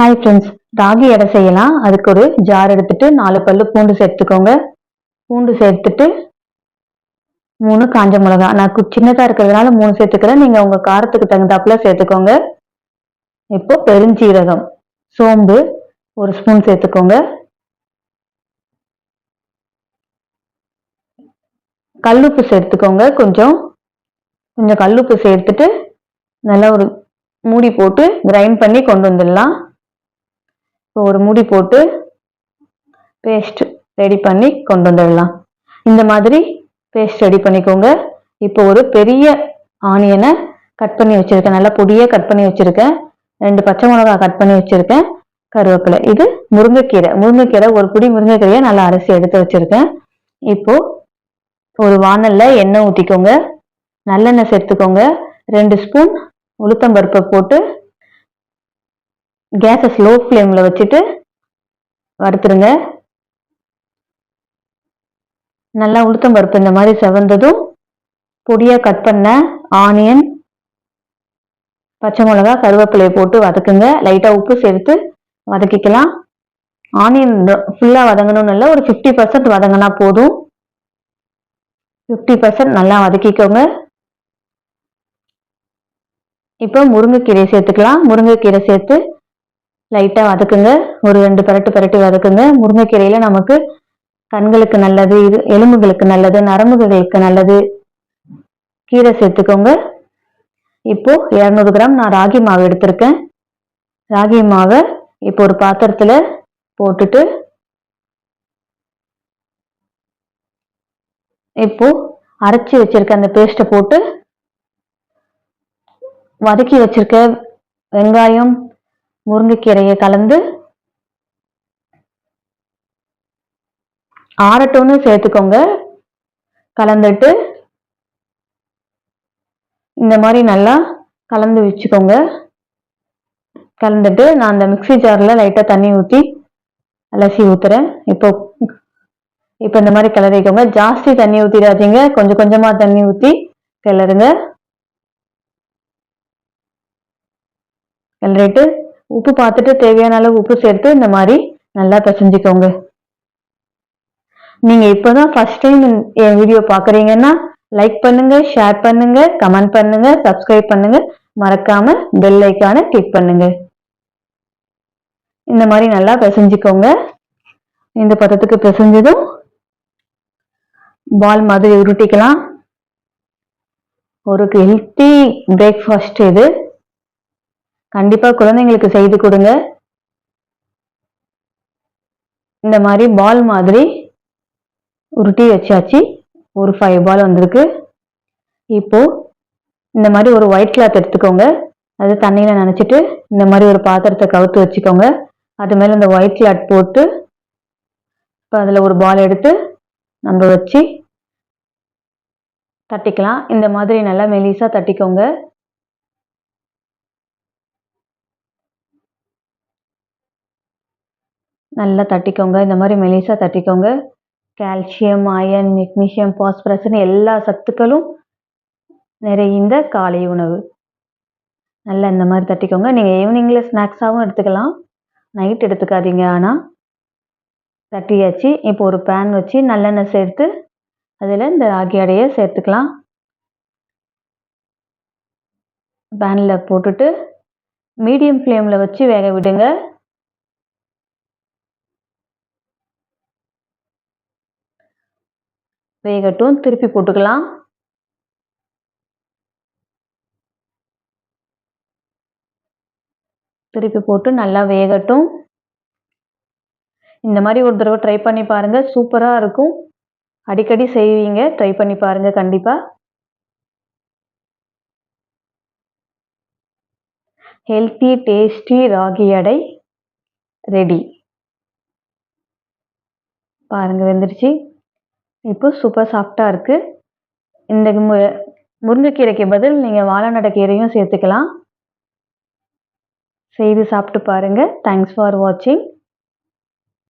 Hi friends ragi எடை செய்யலாம். அதுக்கு ஒரு ஜார் எடுத்துட்டு நாலு பல்லு பூண்டு சேர்த்துக்கோங்க. பூண்டு சேர்த்துட்டு மூணு காஞ்ச மிளகா நான் கு- இருக்கிறதுனால மூணு சேர்த்துக்கிறேன். நீங்கள் உங்கள் காரத்துக்கு தகுந்தாப்புல சேர்த்துக்கோங்க. இப்போ பெருஞ்சீரகம் சோம்பு ஒரு ஸ்பூன் சேர்த்துக்கோங்க. கல்லுப்பு சேர்த்துக்கோங்க. கொஞ்சம் கொஞ்சம் கல்லுப்பு சேர்த்துட்டு நல்லா ஒரு மூடி போட்டு கிரைண்ட் பண்ணி கொண்டு வந்துடலாம். ஒரு மூடி போட்டு பேஸ்ட் ரெடி பண்ணி கொண்டு வந்துடலாம். இந்த மாதிரி பேஸ்ட் ரெடி பண்ணிக்கோங்க. இப்போ ஒரு பெரிய ஆனியனை கட் பண்ணி வச்சுருக்கேன். நல்லா பொடியாக கட் பண்ணி வச்சுருக்கேன். ரெண்டு பச்சை மிளகாய் கட் பண்ணி வச்சுருக்கேன். கருவேப்பிலை. இது முருங்கைக்கீரை. முருங்கைக்கீரை ஒரு பிடி முருங்கைக்கீரையை நல்லா அரைச்சி எடுத்து வச்சுருக்கேன். இப்போ ஒரு வானலில் எண்ணெய் ஊற்றிக்கோங்க நல்லெண்ணெய் சேர்த்துக்கோங்க. ரெண்டு ஸ்பூன் உளுத்தம்பருப்பை போட்டு கேஸை ஸ்லோ ஃப்ளேமில் வச்சுட்டு வறுத்துருங்க. நல்லா உளுத்தம் பருப்பு இந்த மாதிரி செவந்ததும் பொடியாக கட் பண்ண ஆனியன் பச்சை மிளகா கருவேப்பிலையை போட்டு வதக்குங்க. லைட்டாக உப்பு சேர்த்து வதக்கிக்கலாம். ஆனியன் ஃபுல்லாக வதங்கணும்னு இல்லை ஒரு ஃபிஃப்டி பர்சன்ட் வதங்கினா போதும். ஃபிஃப்டி பர்சன்ட் நல்லா வதக்கிக்கோங்க. இப்போ முருங்கைக்கீரை சேர்த்துக்கலாம். முருங்கைக்கீரை சேர்த்து லைட்டாக வதக்குங்க. ஒரு ரெண்டு பரட்டு பரட்டி வதக்குங்க. முருங்கைக்கீரையில் நமக்கு கண்களுக்கு நல்லது இது எலும்புகளுக்கு நல்லது நரம்புகளுக்கு நல்லது. கீரை சேர்த்துக்கோங்க. இப்போ இரநூறு கிராம் நான் ராகி மாவு எடுத்திருக்கேன். ராகி மாவை இப்போ ஒரு பாத்திரத்தில் போட்டுட்டு இப்போ அரைச்சி வச்சிருக்க அந்த பேஸ்ட்டை போட்டு வதக்கி வச்சிருக்க வெங்காயம் முருங்கைக்கீரையை கலந்து ஆறட்டும்னு சேர்த்துக்கோங்க. கலந்துட்டு இந்த மாதிரி நல்லா கலந்து வச்சுக்கோங்க. கலந்துட்டு நான் அந்த மிக்ஸி ஜாரில் லைட்டாக தண்ணி ஊற்றி அலசி ஊற்றுறேன் இப்போ இப்போ இந்த மாதிரி கிளறிக்கோங்க ஜாஸ்தி தண்ணி ஊற்றிடாதீங்க கொஞ்சம் கொஞ்சமாக தண்ணி ஊற்றி கிளறுங்க. கிளறிட்டு உப்பு பார்த்துட்டு தேவையான அளவு உப்பு சேர்த்து இந்த மாதிரி நல்லா பிசைஞ்சுக்கோங்க. நீங்க இப்பதான் ஃபர்ஸ்ட் டைம் என் வீடியோ பாக்குறீங்கன்னா லைக் பண்ணுங்க ஷேர் பண்ணுங்க கமெண்ட் பண்ணுங்க சப்ஸ்கிரைப் பண்ணுங்க. மறக்காம பெல் ஐக்கான கிளிக் பண்ணுங்க. இந்த மாதிரி நல்லா பிசைஞ்சுக்கோங்க. இந்த பதத்துக்கு பிசைஞ்சதும் பால் மாதிரி உருட்டிக்கலாம். ஒரு ஹெல்த்தி பிரேக்ஃபாஸ்ட் இது. கண்டிப்பா குழந்தைங்களுக்கு செய்து கொடுங்க. இந்த மாதிரி பால் மாதிரி உருட்டி வச்சாச்சு. ஒரு ஃபைவ் பால் வந்திருக்கு. இப்போ இந்த மாதிரி ஒரு ஒயிட் கிளாத் எடுத்துக்கோங்க. அது தண்ணியில் நினச்சிட்டு இந்த மாதிரி ஒரு பாத்திரத்தை கவுத்து வச்சுக்கோங்க. அது மேலே இந்த ஒயிட் கிளாத் போட்டு இப்போ அதில் ஒரு பால் எடுத்து நம்ம வச்சு தட்டிக்கலாம். இந்த மாதிரி நல்லா மெலிசாக தட்டிக்கோங்க. நல்லா தட்டிக்கோங்க. இந்த மாதிரி மெலிசாக தட்டிக்கோங்க. கால்சியம் அயன் மெக்னீஷியம் பாஸ்பரஸ்னு எல்லா சத்துக்களும் நிறைந்த காலை உணவு. நல்லா இந்த மாதிரி தட்டிக்கோங்க. நீங்கள் ஈவினிங்கில் ஸ்நாக்ஸாகவும் எடுத்துக்கலாம். நைட் எடுத்துக்காதீங்க. ஆனால் தட்டியாச்சு. இப்போ ஒரு பேன் வச்சு நல்லெண்ணெய் சேர்த்து அதில் இந்த ராகி அடையை சேர்த்துக்கலாம். பேனில் போட்டுட்டு மீடியம் ஃப்ளேமில் வச்சு வேக விடுங்க. வேகட்டும். திருப்பி போட்டுக்கலாம். திருப்பி போட்டு நல்லா வேகட்டும். இந்த மாதிரி ஒரு தடவை ட்ரை பண்ணி பாருங்க. சூப்பராக இருக்கும். அடிக்கடி செய்வீங்க. ட்ரை பண்ணி பாருங்க கண்டிப்பாக ஹெல்த்தி டேஸ்டி ராகி அடை ரெடி பாருங்க வெந்துருச்சு. இப்போ சூப்பர் சாஃப்டாக இருக்குது இந்த மு முருங்கைக்கீரைக்கு பதில் நீங்கள் வாழைநட கீரையும் சேர்த்துக்கலாம். செய்து சாப்பிட்டு பாருங்கள் தேங்க்ஸ் ஃபார் வாட்சிங்